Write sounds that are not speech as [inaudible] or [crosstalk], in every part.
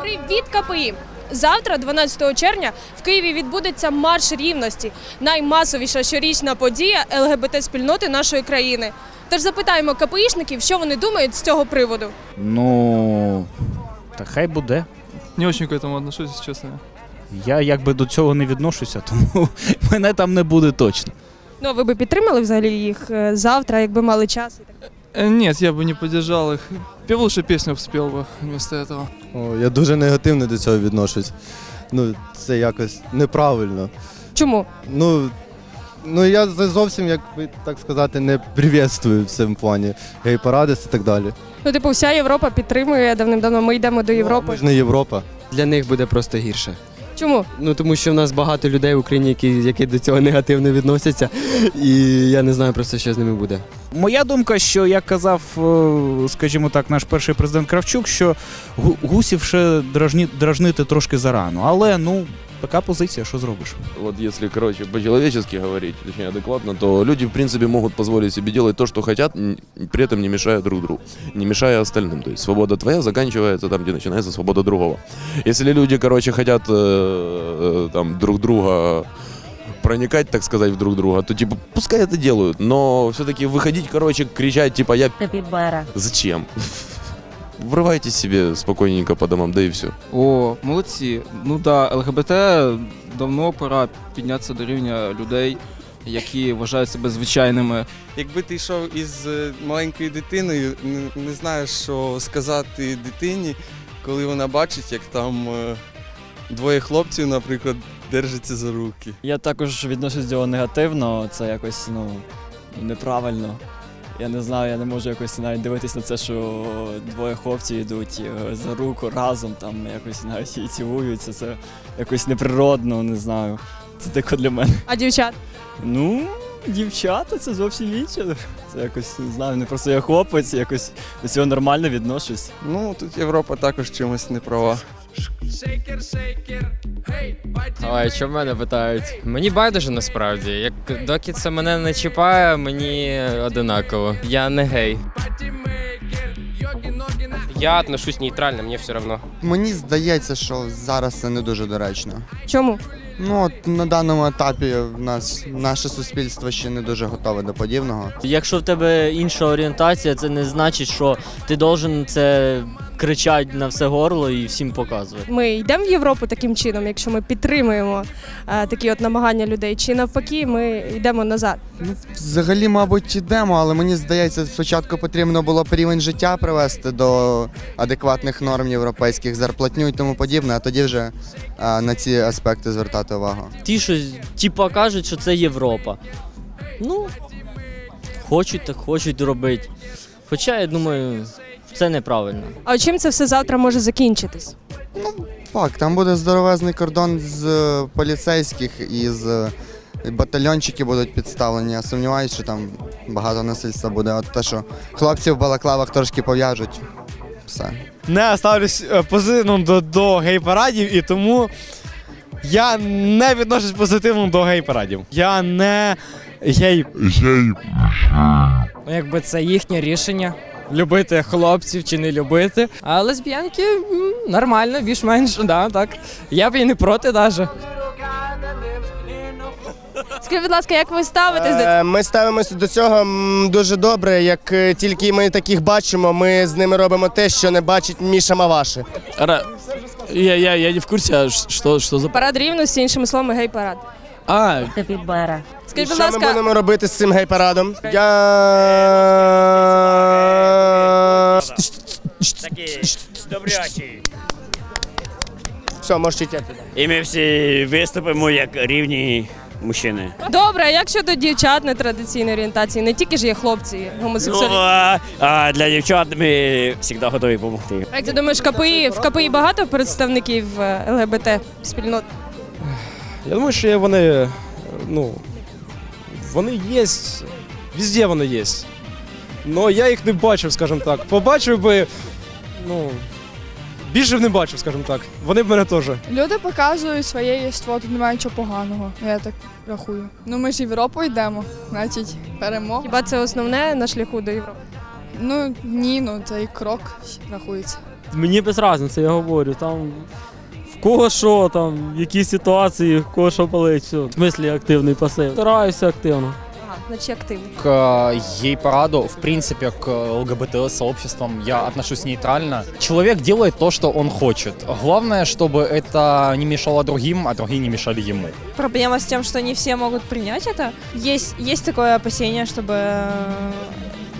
Привіт, КПІ! Завтра, 12 червня, в Києві відбудеться марш рівності, наймасовіша щорічна подія ЛГБТ-спільноти нашої країни. Тож запитаємо КПІшників, що вони думають з цього приводу. Ну, та хай буде. Не очень к этому отношусь, если честно. Я якби до цього не відношуся, [laughs] тому мене там не буде точно. Ну, ви би підтримали взагалі їх е, завтра, якби мали час? і так? Э, Нет, я бы не поддержал их. Пел лучше песню б спел бы вместо этого. О, я дуже негативно до цього відношусь. Ну, це якось неправильно. Чому? Ну, ну я за- зовсім, як би так сказати, не привітствую в цьому плані гей-парадис і так далі. Ну, типу, вся Європа підтримує давним-давно. Ми йдемо до Ми Європи. ж не Європа. Для них буде просто гірше. Чому? Ну тому що в нас багато людей в Україні, які, які до цього негативно відносяться, і я не знаю просто, що з ними буде. Моя думка, що як казав, е, скажімо так, наш перший президент Кравчук, що гу- гусів ще дражні, дражнити трошки зарано. Але ну, така позиція, що зробиш? Вот если, короче, по-человечески говорить, точнее адекватно, то люди, в принципе, могут позволить себе делать то, что хотят, н- при этом не мешая друг другу, не мешая остальным. То есть свобода твоя заканчивается там, где начинается свобода другого. Если люди, короче, хотят э, э, там друг друга проникать, так сказать, в друг друга, то типа пускай это делают, но все-таки выходить, короче, кричать типа я Капібара. зачем? Врывайте себе спокойненько по домам, да и все. О, молодці. Ну да, ЛГБТ давно пора піднятися до рівня людей, які вважають себе звичайними. Якби ти йшов із е, маленькою дитиною, не, не знаєш, що сказати дитині, коли вона бачить, як там е, двоє хлопців, наприклад, держаться за руки. Я також відношусь до цього негативно, це якось ну, неправильно. Я не знаю, я не можу якось навіть дивитись на це, що двоє хлопців йдуть е, за руку разом, там якось навіть і цілуються. Це якось неприродно, не знаю. Це дико для мене. А дівчат? Ну, дівчата, це зовсім інше. Це якось не знаю, не просто я хлопець, якось до цього нормально відношусь. Ну, тут Європа також чимось не права. Shaker. Hey, bite що в мене питають? Мені байдуже насправді. Як доки це мене не чіпає, мені одинаково. Я не гей. Я отношусь нейтрально, мені все одно. Мені здається, що зараз це не дуже доречно. Чому? Ну от на даному етапі в нас наше суспільство ще не дуже готове до подібного. Якщо в тебе інша орієнтація, це не значить, що ти должен це кричати на все горло і всім показувати. Ми йдемо в Європу таким чином, якщо ми підтримуємо е, такі от намагання людей, чи навпаки, ми йдемо назад. Ну, взагалі, мабуть, йдемо, але мені здається, спочатку потрібно було б рівень життя привести до адекватних норм європейських зарплатню і тому подібне, а тоді вже а, на ці аспекти звертати увагу. Ті, що типа кажуть, що це Європа. Ну, хочуть, так хочуть робити. Хоча я думаю, це неправильно. А чим це все завтра може закінчитись? Факт, там буде здоровезний кордон з е, поліцейських і з е, батальйончики будуть підставлені. Я сумніваюся, що там багато насильства буде. От те, що хлопців в балаклавах трошки пов'яжуть. Все. Не ставлюсь позитивно до, до гей-парадів, і тому я не відношусь позитивно до гей-парадів. Я не гей. Ну, якби це їхнє рішення. Любити хлопців чи не любити. А лесбіянки м, нормально, більш-менш, да, так. Я б і не проти навіть. Скажіть, будь ласка, як ви ставитесь до Е, Ми ставимося до цього м, дуже добре. Як е, тільки ми таких бачимо, ми з ними робимо те, що не бачить Міша Маваши. Я, я, я не в курсі, а що, що за парад рівності, іншими словами, гей-парад? А. Скажіть, будь що ми ласка, будемо робити з цим гей-парадом? Я... добрячі. Все, можете йти. І ми всі виступимо як рівні мужчини. добре, а як щодо дівчат нетрадиційної орієнтації? Не тільки ж є хлопці, гомосексуалі. а, а для дівчат ми завжди готові допомогти. Як ти думаєш, КПІ, в КПІ багато представників е, ЛГБТ спільнот? Я думаю, що вони, ну, вони є, везде вони є. Но я їх не бачив, скажімо так. Побачив би, ну, більше б не бачив, скажімо так. Вони б мене теж. Люди показують своє єство, тут немає нічого поганого. Я так рахую. Ну ми ж Європу йдемо, значить, перемога. Хіба це основне на шляху до Європи? Ну ні, ну цей крок рахується. Мені без різниці, я говорю, там в кого що, там, які ситуації, в кого що болить, все. В смислі активний пасив. Стараюся активно. Активний. К э, гей-параду, в принципе, к ЛГБТ-сообществам я отношусь нейтрально. Человек делает то, что он хочет. Главное, чтобы это не мешало другим, а другие не мешали ему. Проблема с тем, что не все могут принять это. Есть, есть такое опасение, чтобы э,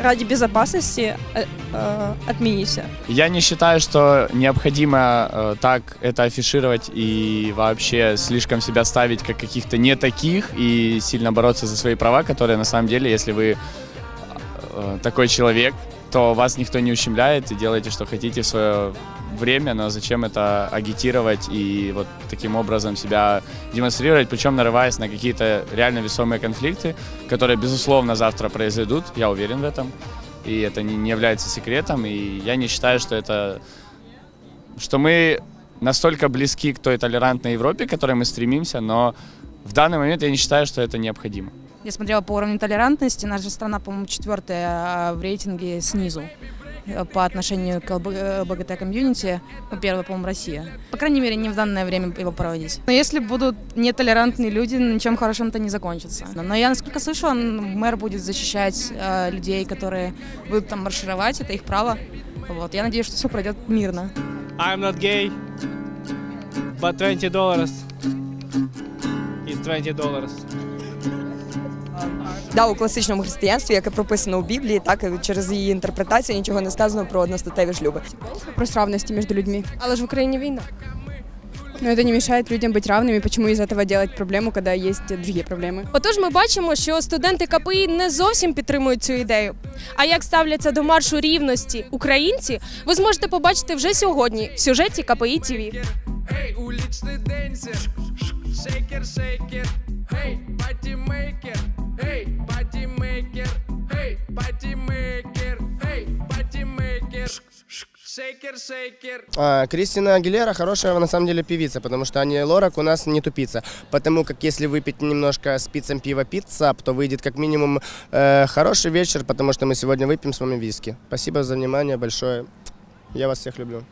ради безопасности э, э, отменить все. Я не считаю, что необходимо э, так это афишировать и вообще слишком себя ставить как каких-то не таких и сильно бороться за свои права, которые на самом деле, если вы э, такой человек, то вас никто не ущемляет и делаете, что хотите в свое время, но зачем это агитировать и вот таким образом себя демонстрировать, причем нарываясь на какие-то реально весомые конфликты, которые, безусловно, завтра произойдут, я уверен в этом, и это не, не является секретом, и я не считаю, что это что мы настолько близки к той толерантной Европе, к которой мы стремимся, но в данный момент я не считаю, что это необходимо. Я смотрела по уровню толерантности. Наша страна, по-моему, четвертая а, в рейтинге снизу по отношению к ЛГБТ-комьюнити. Ну, первая, по-моему, Россия. По крайней мере, не в данное время его проводить. Но если будут нетолерантные люди, ничем хорошим это не закончится. Но я, насколько слышу, он, мэр будет защищать э, людей, которые будут там маршировать, это их право. Вот. Я надеюсь, что все пройдет мирно. I'm not gay, but 20 dollars is 20 dollars. Да, у класичному християнстві, яке прописано у Біблії, так і через її інтерпретацію нічого не сказано про одностатеві шлюби. Про сравность между людьми. Але ж в Україні війна. Но это не мешает людям быть равными. Почему из этого делать проблему, когда есть другие проблемы? Отож, ми бачимо, що студенти КПІ не зовсім підтримують цю ідею. А як ставляться до маршу рівності українці, ви зможете побачити вже сьогодні в сюжеті КПІ ТІВІ. Ей, уличный денсер, шейкер, шейкер, ей, патимейкер, Ей, патимейкер, ей, патимейкер, ей, патимейкер, шейкер, шейкер. А, Кристина Агилера хорошая на самом деле певица, потому что Ани Лорак у нас не тупица. Потому как если выпить немножко с пиццем пива пицца, то выйдет как минимум э, хороший вечер, потому что мы сегодня выпьем с вами виски. Спасибо за внимание большое. Я вас всех люблю.